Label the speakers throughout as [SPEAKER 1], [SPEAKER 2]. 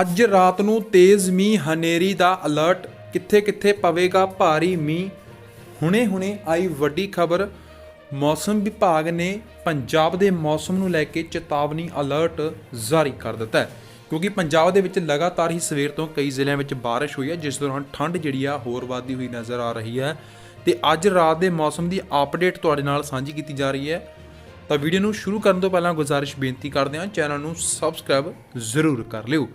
[SPEAKER 1] ਅੱਜ ਰਾਤ ਨੂੰ ਤੇਜ਼ ਮੀਂਹ ਹਨੇਰੀ ਦਾ ਅਲਰਟ। ਕਿੱਥੇ-ਕਿੱਥੇ ਪਵੇਗਾ ਭਾਰੀ ਮੀਂਹ? ਹੁਣੇ-ਹੁਣੇ ਆਈ ਵੱਡੀ ਖਬਰ। ਮੌਸਮ ਵਿਭਾਗ ਨੇ ਪੰਜਾਬ ਦੇ ਮੌਸਮ ਨੂੰ ਲੈ ਕੇ ਚੇਤਾਵਨੀ ਅਲਰਟ ਜਾਰੀ ਕਰ ਦਿੱਤਾ ਹੈ। ਕਿਉਂਕਿ ਪੰਜਾਬ ਦੇ ਵਿੱਚ ਲਗਾਤਾਰ ਹੀ ਸਵੇਰ ਤੋਂ ਕਈ ਜ਼ਿਲ੍ਹਿਆਂ ਵਿੱਚ ਬਾਰਿਸ਼ ਹੋਈ ਹੈ, ਜਿਸ ਦੌਰਾਨ ਠੰਡ ਜਿਹੜੀ ਆ ਹੋਰ ਵਧਦੀ ਹੋਈ ਨਜ਼ਰ ਆ ਰਹੀ ਹੈ। ਤੇ ਅੱਜ ਰਾਤ ਦੇ ਮੌਸਮ ਦੀ ਅਪਡੇਟ ਤੁਹਾਡੇ ਨਾਲ ਸਾਂਝੀ ਕੀਤੀ ਜਾ ਰਹੀ ਹੈ। ਤਾਂ ਵੀਡੀਓ ਨੂੰ ਸ਼ੁਰੂ ਕਰਨ ਤੋਂ ਪਹਿਲਾਂ ਗੁਜ਼ਾਰਿਸ਼ ਬੇਨਤੀ ਕਰਦੇ ਹਾਂ, ਚੈਨਲ ਨੂੰ ਸਬਸਕ੍ਰਾਈਬ ਜ਼ਰੂਰ ਕਰ ਲਿਓ।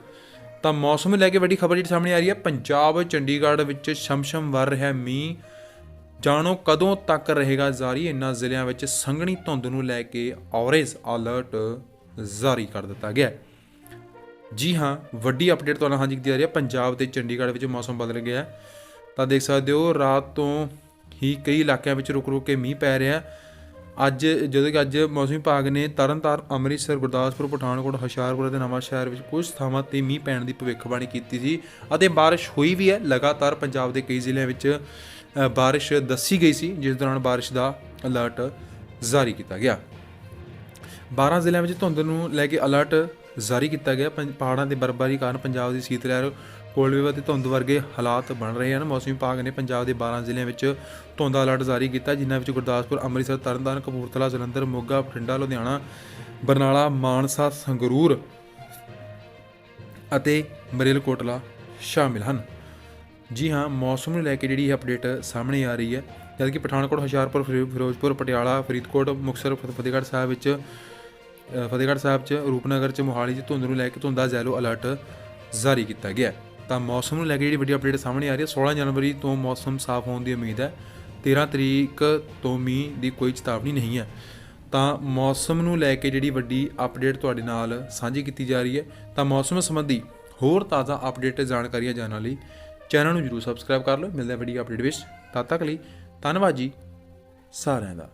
[SPEAKER 1] ਤਾਂ ਮੌਸਮ ਨੂੰ ਲੈ ਕੇ ਵੱਡੀ ਖਬਰ ਜਿਹੜੀ ਸਾਹਮਣੇ ਆ ਰਹੀ ਹੈ, ਪੰਜਾਬ, ਚੰਡੀਗੜ੍ਹ ਵਿੱਚ ਸ਼ਮਸ਼ਮ ਵਰ ਰਿਹਾ ਮੀਂਹ। ਜਾਣੋ ਕਦੋਂ ਤੱਕ ਰਹੇਗਾ ਜਾਰੀ? ਇਨ੍ਹਾਂ ਜ਼ਿਲ੍ਹਿਆਂ ਵਿੱਚ ਸੰਘਣੀ ਧੁੰਦ ਨੂੰ ਲੈ ਕੇ ਔਰੇਂਜ ਅਲਰਟ ਜਾਰੀ ਕਰ ਦਿੱਤਾ ਗਿਆ ਹੈ। ਜੀ ਹਾਂ, ਵੱਡੀ ਅਪਡੇਟ ਤੁਹਾਨੂੰ ਹਾਂਜੀ ਕੀਤੀ ਜਾ ਰਹੀ ਹੈ ਪੰਜਾਬ ਤੇ ਚੰਡੀਗੜ੍ਹ ਵਿੱਚ ਮੌਸਮ ਬਦਲ ਗਿਆ ਹੈ। ਤਾਂ ਦੇਖ ਸਕਦੇ ਹੋ, ਰਾਤ ਤੋਂ ਹੀ ਕਈ ਇਲਾਕਿਆਂ ਵਿੱਚ ਰੁਕ ਰੁਕ ਕੇ ਮੀਂਹ ਪੈ ਰਿਹਾ ਹੈ। ਅੱਜ ਜਦੋਂ ਕਿ ਅੱਜ ਮੌਸਮ ਵਿਭਾਗ ਨੇ ਤਰਨਤਾਰਨ ਅੰਮ੍ਰਿਤਸਰ ਗੁਰਦਾਸਪੁਰ ਪਠਾਨਕੋਟ ਹੁਸ਼ਿਆਰਪੁਰ ਅਤੇ ਨਵਾਂਸ਼ਹਿਰ ਵਿੱਚ ਕੁਝ ਥਾਵਾਂ ਤੇ ਮੀਂਹ ਪੈਣ ਦੀ ਭਵਿੱਖਬਾਣੀ ਕੀਤੀ ਸੀ ਅਤੇ ਬਾਰਿਸ਼ ਹੋਈ ਵੀ ਹੈ। ਲਗਾਤਾਰ ਪੰਜਾਬ ਦੇ ਕਈ ਜ਼ਿਲ੍ਹਿਆਂ ਵਿੱਚ ਅ, ਬਾਰਿਸ਼ ਦੱਸੀ ਗਈ ਸੀ ਜਿਸ ਦੌਰਾਨ ਬਾਰਿਸ਼ ਦਾ ਅਲਰਟ ਜਾਰੀ ਕੀਤਾ ਗਿਆ। 12 ਜ਼ਿਲ੍ਹਿਆਂ ਵਿੱਚ ਧੁੰਦ ਨੂੰ ਲੈ ਕੇ ਅਲਰਟ ਜਾਰੀ ਕੀਤਾ ਗਿਆ। ਪੰ- ਪਹਾੜਾਂ ਤੇ ਬਰਫ਼ਬਾਰੀ ਕਾਰਨ ਪੰਜਾਬ ਦੀ ਸੀਤ ਲਹਿਰ ਕੋਲਡ ਵੇਵ ਅਤੇ ਧੁੰਦ ਵਰਗੇ ਹਾਲਾਤ ਬਣ ਰਹੇ ਹਨ ਮੌਸਮ ਵਿਭਾਗ ਨੇ ਪੰਜਾਬ ਦੇ 12 ਜ਼ਿਲ੍ਹਿਆਂ ਵਿੱਚ ਧੁੰਦ ਦਾ ਅਲਰਟ ਜਾਰੀ ਕੀਤਾ, ਜਿਨ੍ਹਾਂ ਵਿੱਚ ਗੁਰਦਾਸਪੁਰ, ਅੰਮ੍ਰਿਤਸਰ, ਤਰਨਤਾਰਨ, ਕਪੂਰਥਲਾ, ਜਲੰਧਰ, ਮੋਗਾ, ਬਠਿੰਡਾ, ਲੁਧਿਆਣਾ, ਬਰਨਾਲਾ, ਮਾਨਸਾ, ਸੰਗਰੂਰ ਅਤੇ ਮਰੇਲਕੋਟਲਾ ਸ਼ਾਮਿਲ ਹਨ ਜੀ ਹਾਂ, ਮੌਸਮ ਨੂੰ ਲੈ ਕੇ ਜਿਹੜੀ ਇਹ ਅਪਡੇਟ ਸਾਹਮਣੇ ਆ ਰਹੀ ਹੈ, ਜਦ ਕਿ ਪਠਾਨਕੋਟ, ਹੁਸ਼ਿਆਰਪੁਰ, ਫਿਰੋ- ਫਿਰੋਜ਼ਪੁਰ, ਪਟਿਆਲਾ, ਫਰੀਦਕੋਟ, ਮੁਕਤਸਰ ਫਤ- ਫਤਿਹਗੜ੍ਹ ਸਾਹਿਬ ਵਿੱਚ ਫਤਿਹਗੜ੍ਹ ਸਾਹਿਬ 'ਚ, ਰੂਪਨਗਰ 'ਚ, ਮੋਹਾਲੀ 'ਚ ਧੁੰਦ ਨੂੰ ਲੈ ਕੇ ਧੁੰਦ ਦਾ ਜ਼ੈਲੋ ਅਲਰਟ ਜਾਰੀ ਕੀਤਾ ਗਿਆ ਹੈ। ਤਾਂ ਮੌਸਮ ਨੂੰ ਲੈ ਕੇ ਜਿਹੜੀ ਵੱਡੀ ਅਪਡੇਟ ਸਾਹਮਣੇ ਆ ਰਹੀ ਹੈ 16 ਜਨਵਰੀ ਤੋਂ ਮੌਸਮ ਸਾਫ਼ ਹੋਣ ਦੀ ਉਮੀਦ ਹੈ। 13 ਤਰੀਕ ਤੋਂ ਮੀਂਹ ਦੀ ਕੋਈ ਚੇਤਾਵਨੀ ਨਹੀਂ ਹੈ। ਤਾਂ ਮੌਸਮ ਨੂੰ ਲੈ ਕੇ ਜਿਹੜੀ ਵੱਡੀ ਅਪਡੇਟ ਤੁਹਾਡੇ ਨਾਲ ਸਾਂਝੀ ਕੀਤੀ ਜਾ ਰਹੀ ਹੈ, ਤਾਂ ਮੌਸਮ ਸੰਬੰਧੀ ਹੋਰ ਤਾਜ਼ਾ ਅਪਡੇਟ ਜਾਣਕਾਰੀਆਂ ਜਾਣਨ ਲਈ ਚੈਨਲ ਨੂੰ ਜਰੂਰ ਸਬਸਕ੍ਰਾਈਬ ਕਰ ਲਓ। ਮਿਲਦੇ ਹਾਂ ਵੱਡੀ ਅਪਡੇਟ ਵਿੱਚ। ਤਦ ਤੱਕ ਲਈ ਧੰਨਵਾਦ ਜੀ ਸਾਰਿਆਂ ਦਾ।